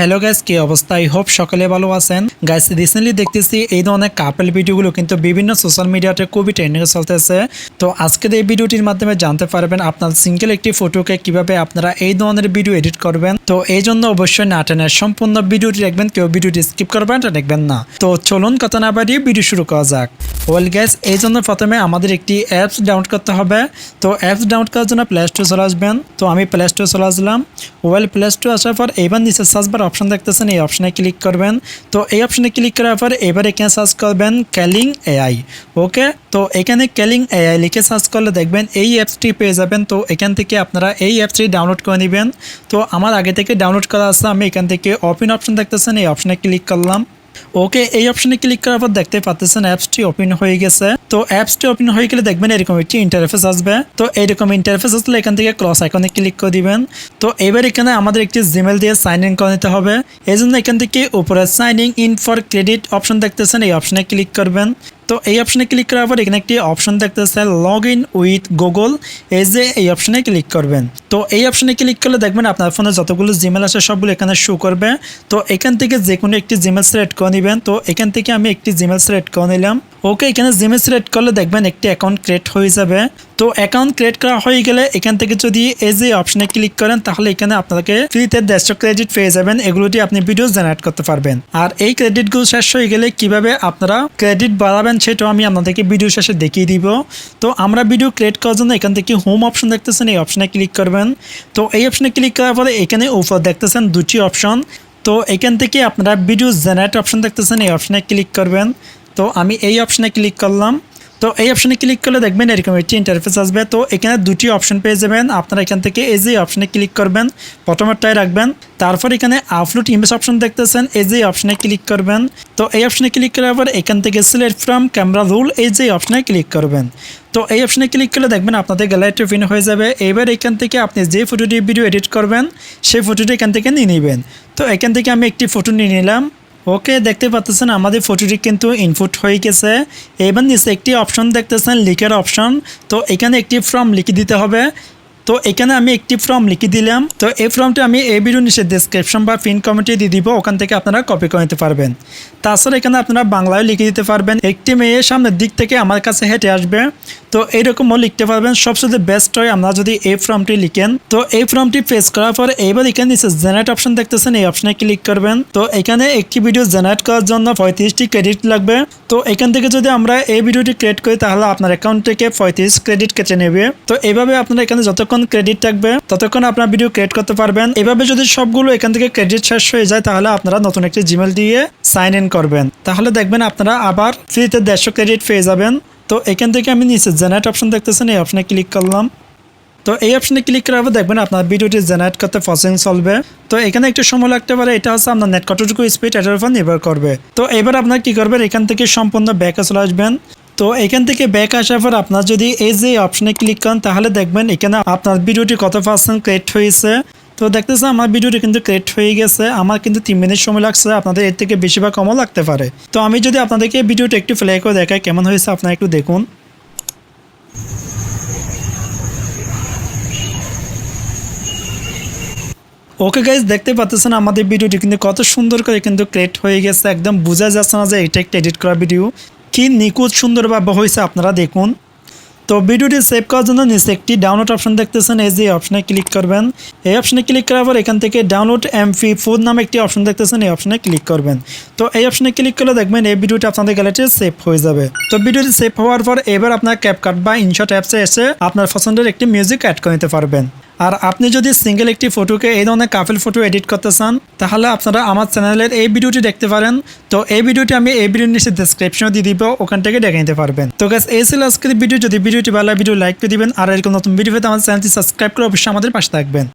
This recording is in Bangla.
হ্যালো গাইস কি অবস্থা? আই হোপ সকালে ভালো আছেন। গাইস রিসেন্টলি দেখতেছি এই ধরনের কাপেল ভিডিওগুলো কিন্তু বিভিন্ন সোশ্যাল মিডিয়াতে খুবই ট্রেন্ডিং চলতেছে। তো আজকের এই ভিডিওটির মাধ্যমে জানতে পারবেন আপনার সিঙ্গেল একটি ফটোকে কীভাবে আপনারা এই ধরনের ভিডিও এডিট করবেন। তো এই জন্য অবশ্যই না টেনে সম্পূর্ণ ভিডিওটি দেখবেন, কেউ ভিডিওটি স্কিপ করবেন তা দেখবেন না। তো চলুন কথা না বাড়িয়ে ভিডিও শুরু করা যাক। ওয়েল গ্যাস এই জন্য প্রথমে আমাদের একটি অ্যাপস ডাউনলোড করতে হবে। তো অ্যাপস ডাউনলোড করার জন্য প্লে স্টোর চলে আসবেন। তো আমি প্লে স্টোর চলে আসলাম। ওয়েল প্লে স্টোর আসার পর এবার নিচে সার্চ বার অপশন দেখতেছেন, এই অপশনে ক্লিক করবেন। তো এই অপশনে ক্লিক করার পর এবার এখানে সার্চ করবেন ক্যালিং এআই ওকে? তো এখানে ক্যালিং এআই লিখে সার্চ করলে দেখবেন এই অ্যাপসটি পেয়ে যাবেন। তো এখান থেকে আপনারা এই অ্যাপসটি ডাউনলোড করে নেবেন। তো আমার আগে থেকে ডাউনলোড করা আছে, আমি এখান থেকে অপিন অপশন দেখতেছেন, এই অপশনে ক্লিক করলাম। ওকে এই অপশনে ক্লিক করার পর দেখতে পাচ্ছেন অ্যাপসটি ওপেন হয়ে গেছে। তো অ্যাপসটি ওপেন হয়ে গেলে দেখবেন এরকম একটি ইন্টারফেস আসবে। তো এইরকম ইন্টারফেস আসলে এখান থেকে ক্রস আইকনে ক্লিক করে দিবেন। তো এবার এখানে আমাদের একটি জিমেল দিয়ে সাইন ইন করে নিতে হবে। এই জন্য এখান থেকে উপরে signing in for credit option দেখতেছেন, এই অপশনে ক্লিক করবেন। তো এই অপশনে ক্লিক করার পর এখানে একটি অপশন দেখতেছে লগ ইন উইথ গুগল এই যে এই অপশনে ক্লিক করবেন। তো এই অপশনে ক্লিক করলে দেখবেন আপনার ফোনে যতগুলো জিমেল আছে সবগুলো এখানে শো করবে। তো এখান থেকে যে কোনো একটি জিমেল সিলেক্ট করে নেবেন। তো এখান থেকে আমি একটি জিমেল সিলেক্ট করে নিলাম। ওকে এখানে জিমেল সিলেক্ট করলে দেখবেন একটি অ্যাকাউন্ট ক্রিয়েট হয়ে যাবে। তো অ্যাকাউন্ট ক্রিয়েট করা হয়ে গেলে এখান থেকে যদি এই যে অপশনে ক্লিক করেন, তাহলে এখানে আপনাকে ফ্রিতে দেড়শো ক্রেডিট পেয়ে যাবেন। এগুলোটি আপনি ভিডিও জেনারেট করতে পারবেন। আর এই ক্রেডিটগুলো শেষ হয়ে গেলে কীভাবে আপনারা ক্রেডিট বাড়াবেন সেটাও আমি আপনাদেরকে ভিডিও শেষে দেখিয়ে দিব। তো আমরা ভিডিও ক্রিয়েট করার জন্য এখান থেকে হোম অপশন দেখতেছেন, এই অপশনে ক্লিক করবেন। তো এই অপশনে ক্লিক করার পরে এখানে উপর দেখতেছেন দুটি অপশন তো এখান থেকে আপনারা ভিডিও জেনারেট অপশন দেখতেছেন, এই অপশনে ক্লিক করবেন। তো আমি এই অপশনে ক্লিক করলাম। তো এই অপশনে ক্লিক করলে দেখবেন এরকম একটি ইন্টারফেস আসবে। তো এখানে দুটি অপশন পেয়ে যাবেন। আপনারা এখান থেকে এই যে অপশনে ক্লিক করবেন প্রথমেরটাই রাখবেন। তারপর এখানে আপলোড ইমেজ অপশন দেখতেছেন, এই যে অপশনে ক্লিক করবেন। তো এই অপশনে ক্লিক করার পর এখান থেকে সিলেক্ট ফ্রম ক্যামেরা রুল এই যে অপশনে ক্লিক করবেন। তো এই অপশনে ক্লিক করলে দেখবেন আপনাদের গ্যালারিটি ওপেন হয়ে যাবে। এবার এখান থেকে আপনি যে ফটোটি ভিডিও এডিট করবেন, সেই ফটোটি এখান থেকে নিয়ে নেবেন। তো এখান থেকে আমি একটি ফটো নিয়ে নিলাম। ওকে দেখতে পাচ্ছেন আমাদের ফটোটি কিন্তু ইনপুট হয়ে গেছে। এবার নিচে একটি অপশন দেখতেছেন লিকের অপশন তো এখানে একটি ফর্ম লিখে দিতে হবে। তো এখানে আমি একটি ফর্ম লিখে দিলাম। তো এই ফর্মটি আমি এই ভিডিও নিচে ডিসক্রিপশন বা পিন কমেন্টে দিয়ে দিব, ওখান থেকে আপনারা কপি করে নিতে পারবেন। তাছাড়া এখানে আপনারা বাংলায় লিখে দিতে পারবেন। একটি মেয়ে সামনের দিক থেকে আমার কাছে হেঁটে আসবে। তো এইরকমও লিখতে পারবেন। সবচেয়ে বেস্ট হয় আমরা যদি এই ফর্মটি লিখেন। তো এই ফর্মটি প্রেস করার পর এইবার এখানে নিচে জেনারেট অপশন দেখতেছেন, এই অপশনে ক্লিক করবেন। তো এখানে একটি ভিডিও জেনারেট করার জন্য পঁয়ত্রিশটি ক্রেডিট লাগবে। তো এখান থেকে যদি আমরা এই ভিডিওটি ক্রিয়েট করি, তাহলে আপনার অ্যাকাউন্ট থেকে পঁয়ত্রিশ ক্রেডিট কেটে নেবে। তো এইভাবে আপনার এখানে যতক্ষণ ক্রেডিট থাকবে, ততক্ষণ আপনার ভিডিও ক্রিয়েট করতে পারবেন। এভাবে যদি সবগুলো এখান থেকে ক্রেডিট শেষ হয়ে যায়, তাহলে আপনারা নতুন একটি জিমেল দিয়ে সাইন ইন করবেন। তাহলে দেখবেন আপনারা আবার ফ্রিতে দেড়শো ক্রেডিট পেয়ে যাবেন। তো এখান থেকে আমি নিচে জেনারেট অপশন দেখতেছেন, এই অপশনে ক্লিক করলাম। তো এই অপশনে ক্লিক করার পর দেখবেন আপনার ভিডিওটি জেনারেট করতে প্রসেসিং চলবে। তো এখানে একটু সময় লাগতে পারে, এটা হচ্ছে আপনার নেট কতটুকু স্পিড এটার উপর নির্ভর করবে। তো এবার আপনার কি করবেন, এখান থেকে সম্পূর্ণ ব্যাকে চলে আসবেন। তো এখান থেকে ব্যাক আসার পর আপনার যদি এই যে অপশনে ক্লিক করেন, তাহলে দেখবেন এখানে আপনার ভিডিওটি কত পার্সেন্ট ক্রিয়েট হয়েছে। তো দেখতেছে আমার ভিডিওটি কিন্তু ক্রিয়েট হয়ে গেছে, আমার কিন্তু তিন মিনিট সময় লাগছে, আপনাদের এর থেকে বেশি বা কমও লাগতে পারে। তো আমি যদি আপনাদেরকে ভিডিওটা একটু প্লে করে দেখাই, কেমন হয়েছে আপনারা একটু দেখুন। ওকে গাইজ দেখতে পাচ্ছেন আমাদের ভিডিওটি কিন্তু কত সুন্দর করে কিন্তু ক্রিয়েট হয়ে গেছে। একদম বোঝা যাচ্ছে না যে এটা একটা এডিট করা ভিডিও কি নিখুঁত সুন্দরভাবে হয়েছে আপনারা দেখুন। তো ভিডিওটি সেভ করার জন্য নিচে একটি ডাউনলোড অপশন দেখতেছেন, এই যে অপশনে ক্লিক করবেন। এই অপশনে ক্লিক করার পর এখান থেকে ডাউনলোড এমপি ফোর নামে একটি অপশন দেখতেছেন, এই অপশনে ক্লিক করবেন। তো এই অপশনে ক্লিক করলে দেখবেন এই ভিডিওটি আপনাদের গ্যালারিতে সেভ হয়ে যাবে। তো ভিডিওটি সেভ হওয়ার পর এবার আপনার ক্যাপকাট বা ইনশট অ্যাপসে এসে আপনার পছন্দের একটি মিউজিক অ্যাড করে নিতে পারবেন। আর আপনি যদি সিঙ্গেল একটি ফটোকে এই ধরনের কাপেল ফটো এডিট করতে চান, তাহলে আপনারা আমার চ্যানেলের এই ভিডিওটি দেখতে পারেন। তো এই ভিডিওটি আমি এই ভিডিওর নিচে ডিসক্রিপশনে দিয়ে দিব, ওখান থেকে দেখে নিতে পারবেন। তো গাছ এই ছিল আজকের ভিডিও যদি ভিডিওটি ভালো ভিডিও লাইক করে দিবেন। আর এরকম নতুন ভিডিও পেতে আমার চ্যানেলটি সাবস্ক্রাইব করে অবশ্যই আমাদের পাশে থাকবেন।